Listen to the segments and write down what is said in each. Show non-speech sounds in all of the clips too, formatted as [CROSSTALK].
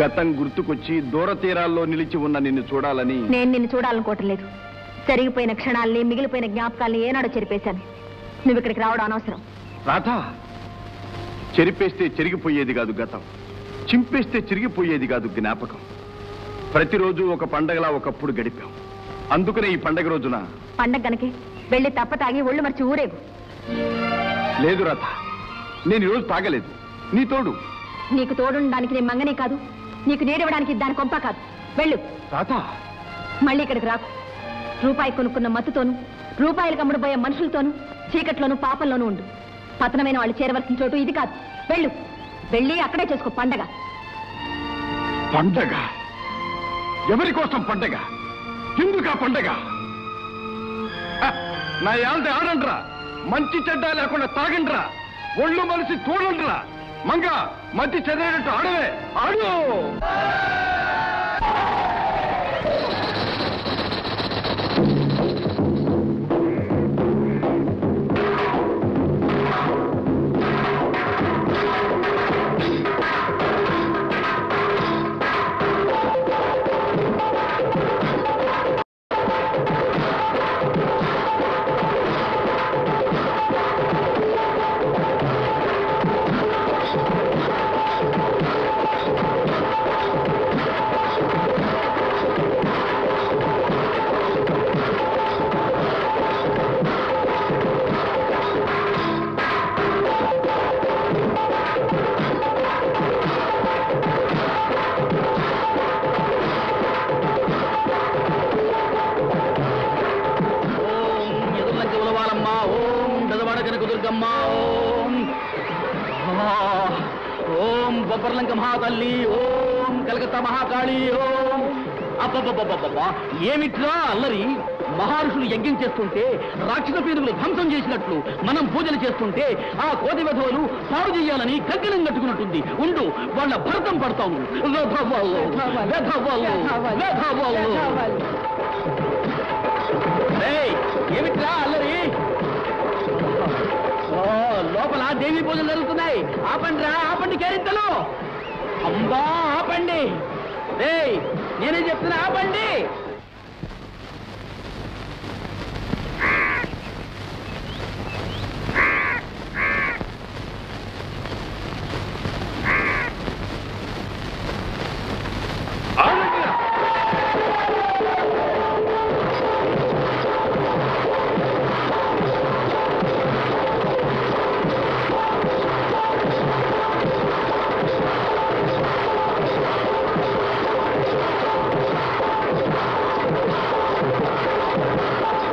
గతం గుర్తుకొచ్చి దూర తీరాల్లో నిలిచి ఉన్న నిన్ను చూడాలని నేను నిన్ను చూడాలనుకోవటం లేదు. జరిగిపోయిన క్షణాల్ని మిగిలిపోయిన జ్ఞాపకాలని ఏనాడో చెరిపేశాను. నువ్వు ఇక్కడికి రావడం అనవసరం. రాధా చెరిపేస్తే చెరిగిపోయేది కాదు గతం. చింపేస్తే చిరిగిపోయేది కాదు జ్ఞాపకం. ప్రతిరోజు ఒక పండగలా ఒకప్పుడు గడిపాం. అందుకనే ఈ పండగ రోజున పండగ గనకే వెళ్ళి తప్ప తాగి ఒళ్ళు మర్చి ఊరేగు. లేదు రాధ నేను ఈరోజు తాగలేదు. నీ తోడు. నీకు తోడుండడానికి నేను మంగనే కాదు. నీకు నేడివ్వడానికి దాని కొంప కాదు. వెళ్ళు. రాధా. మళ్ళీ ఇక్కడికి రాకు. రూపాయి కొనుక్కున్న మత్తుతోను రూపాయలు కమ్ముడుపోయే మనుషులతోనూ చీకట్లోనూ పాపంలోనూ ఉండు. పతనమైన వాళ్ళు చేరవలసిన చోటు ఇది కాదు. వెళ్ళు. వెళ్ళి అక్కడే చేసుకో పండగ. పండగ? ఎవరి కోసం పండగ? ఎందుకు ఆ పండగ నా యాల్ది ఆడండ్రా. మంచి చెడ్డ లేకుండా తాగండ్రా. ఒళ్ళు మనిషి చూడండ్రా మంగ మంచి చెడ్డ ఆడవే. ఆడు! మహాతల్లి ఓం కలకత్తా మహాకాళి ఓం. అబ్బబ్బబ్బబ్బబ్బా ఏమిట్రా అల్లరి? మహర్షులు యజ్ఞం చేస్తుంటే రాక్షస పీనుగులు ధ్వంసం చేసినట్లు మనం పూజలు చేస్తుంటే ఆ కోటి వెధవలు పాడు చేయాలని కంకణం కట్టుకున్నట్టుంది. ఉండు వాళ్ళ భరతం పడతాము ఏమిట్రా అల్లరి? లోపల దేవి పూజలు జరుగుతున్నాయి. ఆపండి రా ఆపండి కేరింతలు. అమ్మా ఆపండి. ఏయ్ నేనే చెప్తున్నా ఆపండి.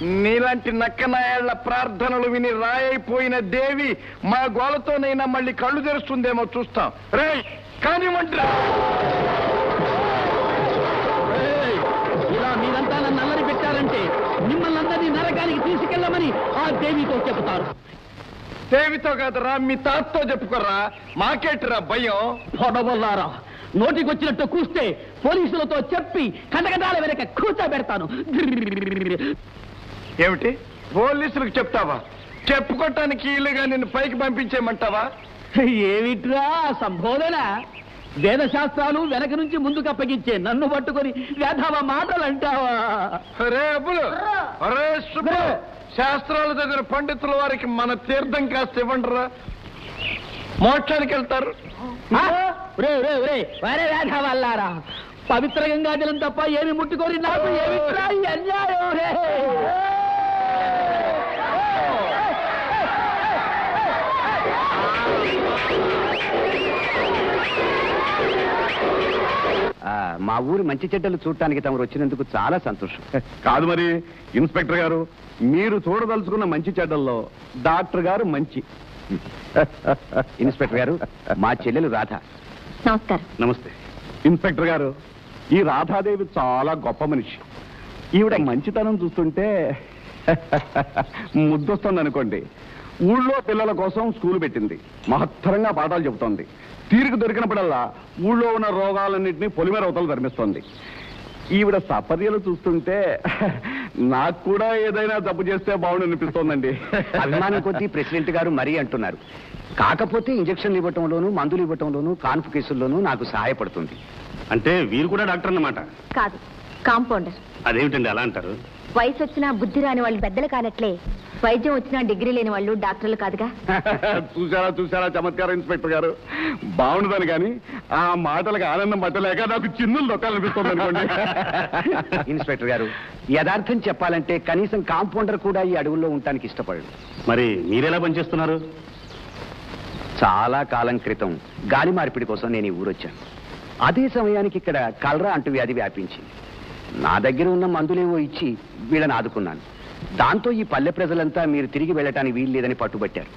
నీలాంటి నక్కనాయాళ్ళ ప్రార్థనలు విని రాయైపోయిన దేవి మా గోలతోనైనా మళ్ళీ కళ్ళు తెరుస్తుందేమో చూస్తాం. రే కానివ్వండిరా. ఏయ్, ఇలా మీరంతా నన్ను అల్లరి పెట్టారంటే మిమ్మల్ని అందరినీ నరకానికి తీసుకెళ్ళమని ఆ దేవితో చెబుతారు. దేవితో కాదురా మీ తాతతో చెప్పుకోరా మాకేట్రా భయం? పొడవల్లారా నోటికొచ్చినట్టు కూస్తే పోలీసులతో చెప్పి కండగడాల వెనక కూర్చోబెడతాను. ఏమిటి? పోలీసులకు చెప్తావా? చెప్పుకోవటానికి ఇల్లుగా నిన్ను పైకి పంపించేయమంటావా? ఏమిట్రా సంబోధన? వేద శాస్త్రాలు వెనక నుంచి ముందుకు అప్పగించే నన్ను పట్టుకొని వేధవ మాటలు అంటావా శాస్త్రాలు చదివిన పండితుల వారికి మన తీర్థం కాస్త ఇవ్వండిరా. మోక్షానికి వెళ్తారు. ఆ? ఒరే, ఒరే, ఒరే, వరే వేధవల్లారా పవిత్ర గంగాజలం తప్ప ఏమి ముట్టుకొని నాకు ఏమిట్రా ఈ అన్యాయం? రే? మా ఊరి మంచి చెడ్డలు చూడటానికి తమరు వచ్చినందుకు చాలా సంతోషం. కాదు మరి ఇన్స్పెక్టర్ గారు మీరు చూడదలుచుకున్న మంచి చెడ్డల్లో డాక్టర్ గారు మంచి. ఇన్స్పెక్టర్ గారు మా చెల్లెలు రాధ. నమస్కారం. నమస్తే. ఇన్స్పెక్టర్ గారు ఈ రాధాదేవి చాలా గొప్ప మనిషి. ఈవిడ మంచితనం చూస్తుంటే [LAUGHS] ముద్దొస్తుంది అనుకోండి ఊళ్ళో పిల్లల కోసం స్కూల్ పెట్టింది. మహత్తరంగా పాఠాలు చెబుతోంది. తీరిక దొరికినప్పుడల్లా ఊళ్ళో ఉన్న రోగాలన్నింటినీ పొలిమేర అవతలు ధర్మిస్తోంది ఈవిడ సపర్యలు చూస్తుంటే [LAUGHS] నాకు కూడా ఏదైనా తప్పు చేస్తే బాగుండు అనిపిస్తోందండి [LAUGHS] అభిమానం కొద్దీ ప్రెసిడెంట్ గారు మరీ అంటున్నారు. కాకపోతే ఇంజక్షన్లు ఇవ్వటంలోనూ మందులు ఇవ్వటంలోనూ కాన్పు కేసుల్లోనూ నాకు సహాయపడుతుంది. అంటే వీరు కూడా డాక్టర్ అన్నమాట కాదు కాంపౌండర్. అదేమిటండి అలా అంటారు? వయసు వచ్చినా బుద్ధి రాని వాళ్ళు పెద్దలు కానట్లే. వైద్యం వచ్చినా డిగ్రీ లేని వాళ్ళు డాక్టర్లు కాదుగా? [LAUGHS] చూసారా చూసారా చమత్కారం ఇన్స్పెక్టర్ గారు. బాగుండదని కానీ ఆ మాటలకు ఆనందం పట్టలేక నాకు చిన్నులు దొక్కాలనిపిస్తుంది అనుకోండి. [LAUGHS] ఇన్స్పెక్టర్ గారు యథార్థం చెప్పాలంటే కనీసం కాంపౌండర్ కూడా ఈ అడవుల్లో ఉండటానికి ఇష్టపడడు మరి మీరెలా పనిచేస్తున్నారు? చాలా కాలం క్రితం గాలి మార్పిడి కోసం నేను ఈ ఊరొచ్చాను. అదే సమయానికి ఇక్కడ కలరా అంటూ వ్యాధి వ్యాపించింది. నా దగ్గర ఉన్న మందులేవో ఇచ్చి వీళ్ళని ఆదుకున్నాను. దాంతో ఈ పల్లె ప్రజలంతా మీరు తిరిగి వెళ్ళటానికి వీలు లేదని పట్టుబట్టారు.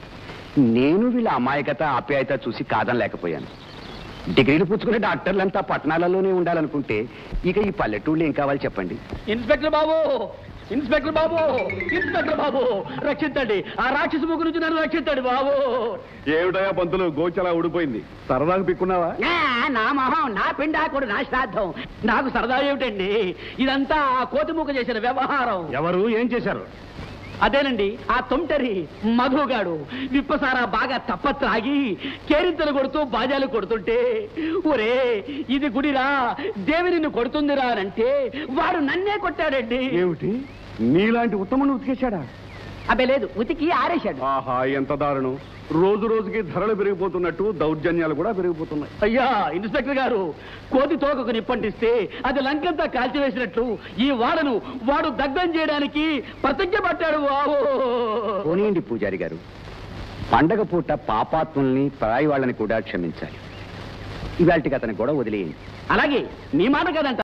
నేను వీళ్ళ అమాయకత ఆప్యాయత చూసి కాదనలేకపోయాను. డిగ్రీలు పుచ్చుకునే డాక్టర్లంతా పట్టణాలలోనే ఉండాలనుకుంటే ఇక ఈ పల్లెటూళ్ళు ఏం కావాలి చెప్పండి? Inspector Babu inspector Babu inspector Babu రక్షించండి. ఆ రాక్షసు ముగ్గు నుంచి నన్ను రక్షించండి బాబు. ఏమిటయా పంతులు గోచలా ఊడిపోయింది. సరదాకు పిక్కున్నావా? నా మొహం నా పిండాకుడు నా శ్రాద్ధం. నాకు సరదా ఏమిటండి? ఇదంతా ఆ కోతిముక్క చేసిన వ్యవహారం. ఎవరు? ఏం చేశారు? అదేనండి ఆ తొంటరి మధుగాడు. విప్పసారా బాగా తప్ప త్రాగి కేరింతలు కొడుతూ బాజాలు కొడుతుంటే ఒరే ఇది గుడిరా దేవి నిన్ను కొడుతుందిరా అంటే వాడు నన్నే కొట్టాడండి. ఏమిటి? నీలాంటి ఉత్తముని ఉతికేశాడా? అబ్బే లేదు ఉతికి ఆరేశాడు. ఆహా ఎంత దారుణం. రోజు రోజుకి ధరలు పెరిగిపోతున్నట్టు దౌర్జన్యాలు కూడా పెరిగిపోతున్నాయి. అయ్యా ఇన్స్పెక్టర్ గారు కోతి తోకకు నిప్పంటిస్తే అది లంకంతా కాల్చివేసినట్లు ఈ వాడను వాడు దగ్ధం చేయడానికి ప్రతిజ్ఞ పట్టాడు పోనీయండి పూజారి గారు. పండగ పూట పాపాత్ముల్ని పరాయి వాళ్ళని కూడా క్షమించాలి. ఇవాళకి అతని కూడా వదిలేయండి. అలాగే నీ మాట కదంట.